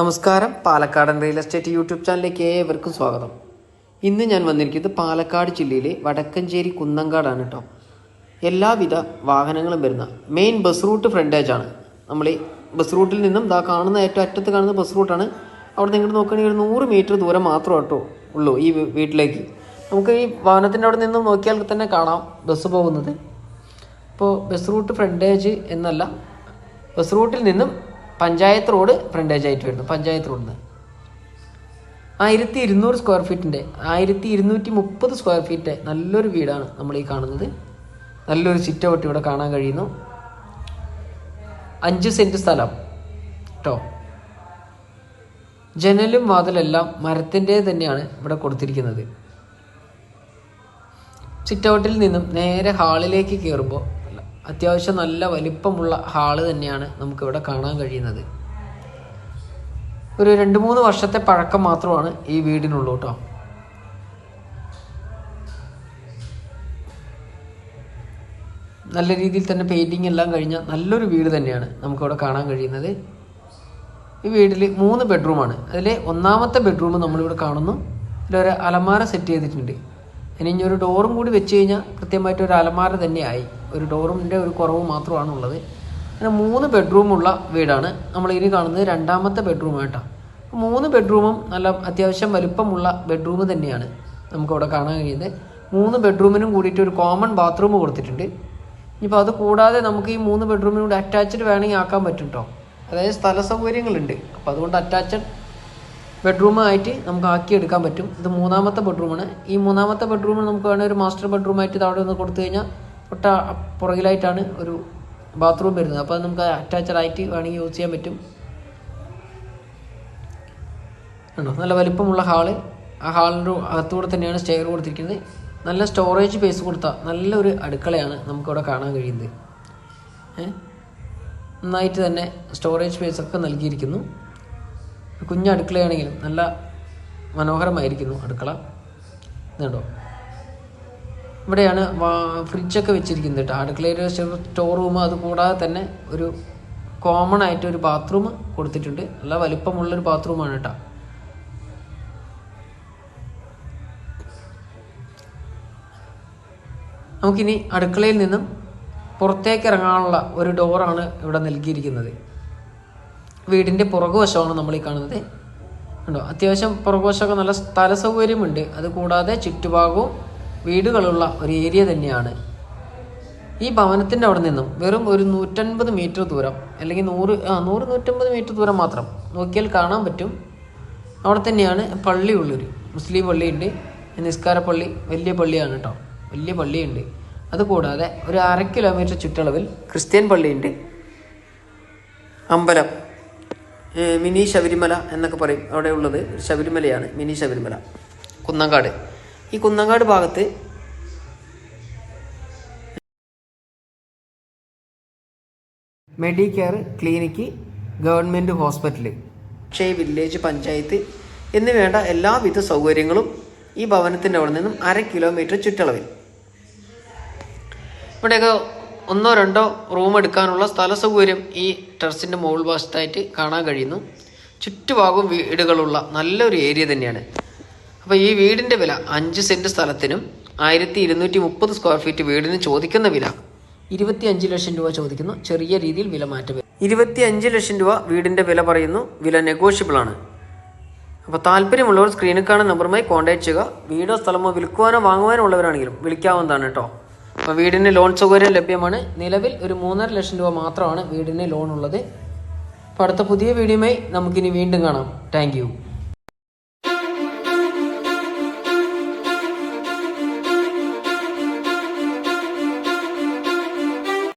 നമസ്കാരം. പാലക്കാടൻ real estate YouTube ചാനലിലേക്ക് ഏവർക്കും സ്വാഗതം. ഇന്ന് ഞാൻ വന്നിരിക്കുന്നത് പാലക്കാട് ജില്ലയിലെ വടക്കഞ്ചേരി കുന്നങ്കാടാണ് കേട്ടോ എല്ലാവിധ വാഹനങ്ങളും വരുന്ന മെയിൻ ബസ് റൂട്ട് ഫ്രണ്ടേജ് ആണ്. നമ്മൾ ഈ ബസ് റൂട്ടിൽ നിന്നും ഇതാ കാണുന്ന ഏറ്റവും അറ്റത്ത് കാണുന്ന ബസ് റൂട്ടാണ് അവിടെ നിങ്ങൾ നോക്കുകയാണെങ്കിൽ ഒരു നൂറ് മീറ്റർ ദൂരം മാത്രം കേട്ടോ ഉള്ളൂ ഈ വീട്ടിലേക്ക്. നമുക്ക് ഈ വാഹനത്തിന്റെ അവിടെ നിന്നും നോക്കിയാൽ തന്നെ കാണാം ബസ് പോകുന്നത്. ഇപ്പോൾ ബസ് റൂട്ട് ഫ്രണ്ടേജ് എന്നല്ല ബസ് റൂട്ടിൽ നിന്നും പഞ്ചായത്ത് റോഡ് ഫ്രണ്ടേജ് ആയിട്ട് വരുന്നു പഞ്ചായത്ത് റോഡിൽ നിന്ന് ആയിരത്തി ഇരുന്നൂറ് സ്ക്വയർ ഫീറ്റിന്റെ ആയിരത്തി ഇരുന്നൂറ്റി മുപ്പത് സ്ക്വയർ ഫീറ്റ് നല്ലൊരു വീടാണ് നമ്മൾ ഈ കാണുന്നത്. നല്ലൊരു ചിറ്റ ഔട്ട് ഇവിടെ കാണാൻ കഴിയുന്നു. അഞ്ച് സെന്റ് സ്ഥലം കേട്ടോ ജനലും വാതിലെല്ലാം മരത്തിന്റെ തന്നെയാണ് ഇവിടെ കൊടുത്തിരിക്കുന്നത്. ചിറ്റൗട്ടിൽ നിന്നും നേരെ ഹാളിലേക്ക് കയറുമ്പോൾ അത്യാവശ്യം നല്ല വലിപ്പമുള്ള ഹാൾ തന്നെയാണ് നമുക്കിവിടെ കാണാൻ കഴിയുന്നത്. ഒരു രണ്ട് മൂന്ന് വർഷത്തെ പഴക്കം മാത്രമാണ് ഈ വീടിനുള്ളൂ കേട്ടോ. നല്ല രീതിയിൽ തന്നെ പെയിന്റിങ് എല്ലാം കഴിഞ്ഞ നല്ലൊരു വീട് തന്നെയാണ് നമുക്കിവിടെ കാണാൻ കഴിയുന്നത്. ഈ വീട്ടിൽ മൂന്ന് ബെഡ്റൂമാണ് അതിൽ ഒന്നാമത്തെ ബെഡ്റൂം നമ്മളിവിടെ കാണുന്നു. ഇതിലൊരു അലമാര സെറ്റ് ചെയ്തിട്ടുണ്ട്. ഇനി ഒരു ഡോറും കൂടി വെച്ച് കഴിഞ്ഞാൽ കൃത്യമായിട്ട് ഒരു അലമാര തന്നെയായി ഒരു ഡോറിന്റെ ഒരു കുറവ് മാത്രമാണ് ഉള്ളത് അങ്ങനെ മൂന്ന് ബെഡ്റൂമുള്ള വീടാണ് നമ്മൾ ഇനി കാണുന്നത് രണ്ടാമത്തെ ബെഡ്റൂം ആയിട്ടാണ് മൂന്ന് ബെഡ്റൂമും നല്ല അത്യാവശ്യം വലുപ്പമുള്ള ബെഡ്റൂം തന്നെയാണ് നമുക്കവിടെ കാണാൻ കഴിയുന്നത്. മൂന്ന് ബെഡ്റൂമിനും കൂടിയിട്ട് ഒരു കോമൺ ബാത്റൂം കൊടുത്തിട്ടുണ്ട്. ഇനിയിപ്പോൾ അത് കൂടാതെ നമുക്ക് ഈ മൂന്ന് ബെഡ്റൂമിനും കൂടി അറ്റാച്ച്ഡ് വേണമെങ്കിൽ ആക്കാൻ പറ്റും കേട്ടോ അതായത് സ്ഥല സൗകര്യങ്ങളുണ്ട്. അപ്പോൾ അതുകൊണ്ട് അറ്റാച്ച്ഡ് ബെഡ്റൂം ആയിട്ട് നമുക്ക് ആക്കിയെടുക്കാൻ പറ്റും. ഇത് മൂന്നാമത്തെ ബെഡ്റൂമാണ്. ഈ മൂന്നാമത്തെ ബെഡ്റൂമിൽ നമുക്ക് വേണമെങ്കിൽ ഒരു മാസ്റ്റർ ബെഡ്റൂമായിട്ട് അവിടെ ഒന്ന് കൊടുത്തു കഴിഞ്ഞാൽ തൊട്ട പുറകിലായിട്ടാണ് ഒരു ബാത്റൂം വരുന്നത്. അപ്പോൾ അത് നമുക്ക് അറ്റാച്ച്ഡ് ആയിട്ട് വേണമെങ്കിൽ യൂസ് ചെയ്യാൻ പറ്റും. ഉണ്ടോ നല്ല വലിപ്പമുള്ള ഹാൾ ആ ഹാളിന്റെ അകത്തൂടെ തന്നെയാണ് സ്റ്റെയർ കൊടുത്തിരിക്കുന്നത്. നല്ല സ്റ്റോറേജ് സ്പേസ് കൊടുത്ത നല്ലൊരു അടുക്കളയാണ് നമുക്കിവിടെ കാണാൻ കഴിയുന്നത്? നന്നായിട്ട് തന്നെ സ്റ്റോറേജ് സ്പേസ് ഒക്കെ നൽകിയിരിക്കുന്നു. കുഞ്ഞ അടുക്കളയാണെങ്കിലും നല്ല മനോഹരമായിരിക്കുന്നു അടുക്കള. ഇതുണ്ടോ? ഇവിടെയാണ് ഫ്രിഡ്ജൊക്കെ വെച്ചിരിക്കുന്നത് കേട്ടോ അടുക്കളയിൽ സ്റ്റോർ റൂം അത് കൂടാതെ തന്നെ ഒരു കോമൺ ആയിട്ട് ഒരു ബാത്റൂം കൊടുത്തിട്ടുണ്ട്. നല്ല വലിപ്പമുള്ളൊരു ബാത്റൂമാണ് കേട്ടോ നമുക്കിനി അടുക്കളയിൽ നിന്നും പുറത്തേക്ക് ഇറങ്ങാനുള്ള ഒരു ഡോറാണ് ഇവിടെ നൽകിയിരിക്കുന്നത്. വീടിന്റെ പുറകുവശമാണ് നമ്മൾ ഈ കാണുന്നത്. ഉണ്ടോ അത്യാവശ്യം പുറകുവശമൊക്കെ നല്ല സ്ഥല സൗകര്യമുണ്ട്. അതുകൂടാതെ ചുറ്റുഭാഗവും വീടുകളുള്ള ഒരു ഏരിയ തന്നെയാണ്. ഈ ഭവനത്തിന്റെ അവിടെ നിന്നും വെറും ഒരു നൂറ്റൻപത് മീറ്റർ ദൂരം അല്ലെങ്കിൽ നൂറ് ആ നൂറ് നൂറ്റമ്പത് മീറ്റർ ദൂരം മാത്രം നോക്കിയാൽ കാണാൻ പറ്റും. അവിടെ തന്നെയാണ് പള്ളിയുള്ളൊരു മുസ്ലിം പള്ളിയുണ്ട്. നിസ്കാര പള്ളി വലിയ പള്ളിയാണ് കേട്ടോ. വലിയ പള്ളിയുണ്ട്. അതുകൂടാതെ ഒരു അര കിലോമീറ്റർ ചുറ്റളവിൽ ക്രിസ്ത്യൻ പള്ളിയുണ്ട്. അമ്പലം മിനി ശബരിമല എന്നൊക്കെ പറയും. അവിടെ ഉള്ളത് ശബരിമലയാണ് മിനി ശബരിമല. കുന്നങ്കാട് ഈ കുന്നങ്ങാട് ഭാഗത്ത്. Medicare clinic government hospital Akshaya village panchayat എന്നിവേണ്ട എല്ലാവിധ സൗകര്യങ്ങളും ഈ ഭവനത്തിന്റെ അവിടെ നിന്നും അര കിലോമീറ്റർ ചുറ്റളവിൽ. ഇവിടെയൊക്കെ ഒന്നോ രണ്ടോ റൂം എടുക്കാനുള്ള സ്ഥല സൗകര്യം ഈ ടെറസിന്റെ മുകൾ വശത്തായിട്ട് കാണാൻ കഴിയുന്നു. ചുറ്റുഭാഗവും വീടുകളുള്ള നല്ലൊരു ഏരിയ തന്നെയാണ്. അപ്പോൾ ഈ വീടിന്റെ വില അഞ്ച് സെന്റ് സ്ഥലത്തിനും ആയിരത്തി ഇരുന്നൂറ്റി മുപ്പത് സ്ക്വയർ ഫീറ്റ് വീടിന് ചോദിക്കുന്ന വില ഇരുപത്തി അഞ്ച് ലക്ഷം രൂപ ചോദിക്കുന്നു. ചെറിയ രീതിയിൽ വില മാറ്റം ഇരുപത്തി അഞ്ച് ലക്ഷം രൂപ വീടിന്റെ വില പറയുന്നു. വില നെഗോഷ്യബിൾ ആണ്. അപ്പോൾ താല്പര്യമുള്ളവർ സ്ക്രീനിൽ കാണുന്ന നമ്പറുമായി കോൺടാക്ട് ചെയ്യുക. വീടോ സ്ഥലമോ വിൽക്കുവാനോ വാങ്ങുവാനോ ഉള്ളവരാണെങ്കിലും വിളിക്കാവുന്നതാണ് കേട്ടോ. അപ്പോൾ വീടിന് ലോൺ സൗകര്യം ലഭ്യമാണ്. നിലവിൽ ഒരു മൂന്നര ലക്ഷം രൂപ മാത്രമാണ് വീടിന് ലോൺ ഉള്ളത്. അപ്പോൾ അടുത്ത പുതിയ വീഡിയോയുമായി നമുക്കിനി വീണ്ടും കാണാം. താങ്ക്